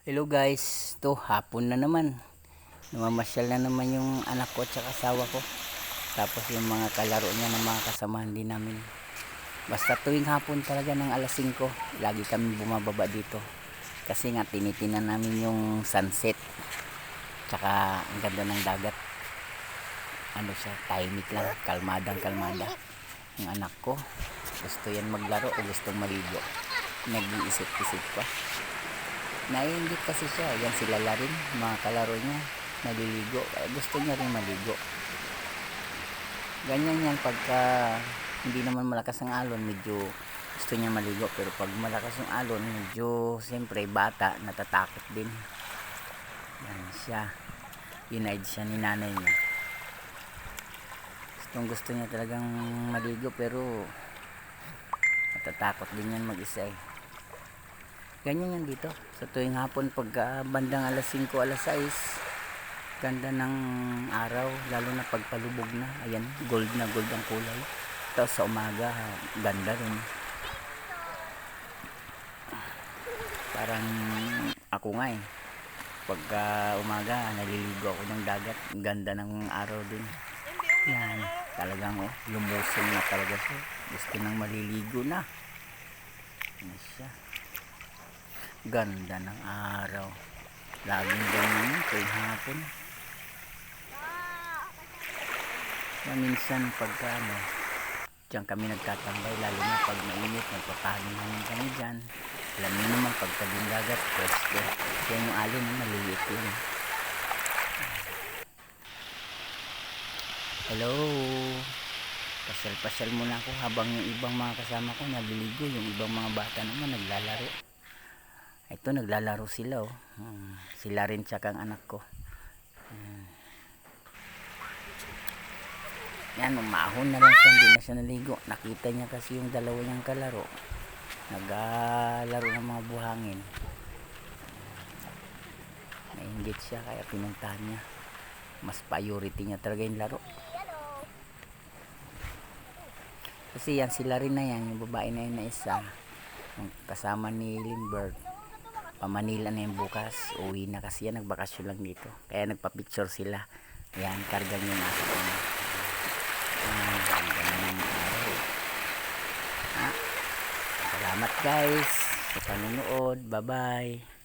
Hello guys, to hapon na naman. Namamasyal na naman yung anak ko at asawa ko. Tapos yung mga kalaro niya ng mga kasamahan din namin. Basta tuwing hapon talaga ng alas 5, lagi kami bumababa dito. Kasi nga tinitinan namin yung sunset. Tsaka ang ganda ng dagat. Ano siya, tahimik lang, kalmadang kalmada. Yung anak ko, gusto yan maglaro o gustong maligo. Nag-iisip-isip pa. Naiingit kasi siya. Yan sila la rin, mga kalaro niya, naliligo. Kaya gusto niya rin maligo. Ganyan yan pagka hindi naman malakas ang alon, medyo gusto niya maligo. Pero pag malakas yung alon, medyo siyempre bata, natatakot din. Yan siya. Inaid siya ni nanay niya. Gustong gusto niya talagang maligo pero natatakot din yan mag-isa eh. Ganyan yan dito. Sa tuwing hapon pagka bandang alas 5, alas 6, ganda ng araw, lalo na pagpalubog na. Ayan, gold na gold ang kulay. Tapos sa umaga, ganda rin. Parang ako nga eh. Pagka umaga, naliligo ako ng dagat. Ganda ng araw din. Yan, talagang oh, lumusong na talaga siya. Gusto nang maliligo na. Ano siya. Ganda ng araw. Laging ganyan yun, tuwing hapon. Minsan pagka ano, diyan kami nagtatambay, lalo na pag mainit, nagpapahangin namin kami dyan. Alam niyo naman, pag tabing dagat, pwesto. Kaya yung alon, eh, maliliit yun. Hello! Pasyal-pasyal muna ako habang yung ibang mga kasama ko naliligo, yung ibang mga bata naman naglalaro. Ito naglalaro sila oh. Hmm, sila rin tsaka ang anak ko. Hmm. Yan, umahon na lang siya, hindi na siya naligo. Nakita niya kasi yung dalawa niyang kalaro. Naglalaro ng mga buhangin. Nainggit siya kaya pinuntahan niya. Mas priority niya talaga yung laro. Kasi yan, sila rin na yan, yung babae na yun na isa. Yung kasama ni Lindbergh pamanila na yung bukas. Uwi na kasi yan. Nagbakasyon lang dito. Kaya nagpa-picture sila. Yan karga niyo na ako. Ah, salamat guys sa panonood. Bye bye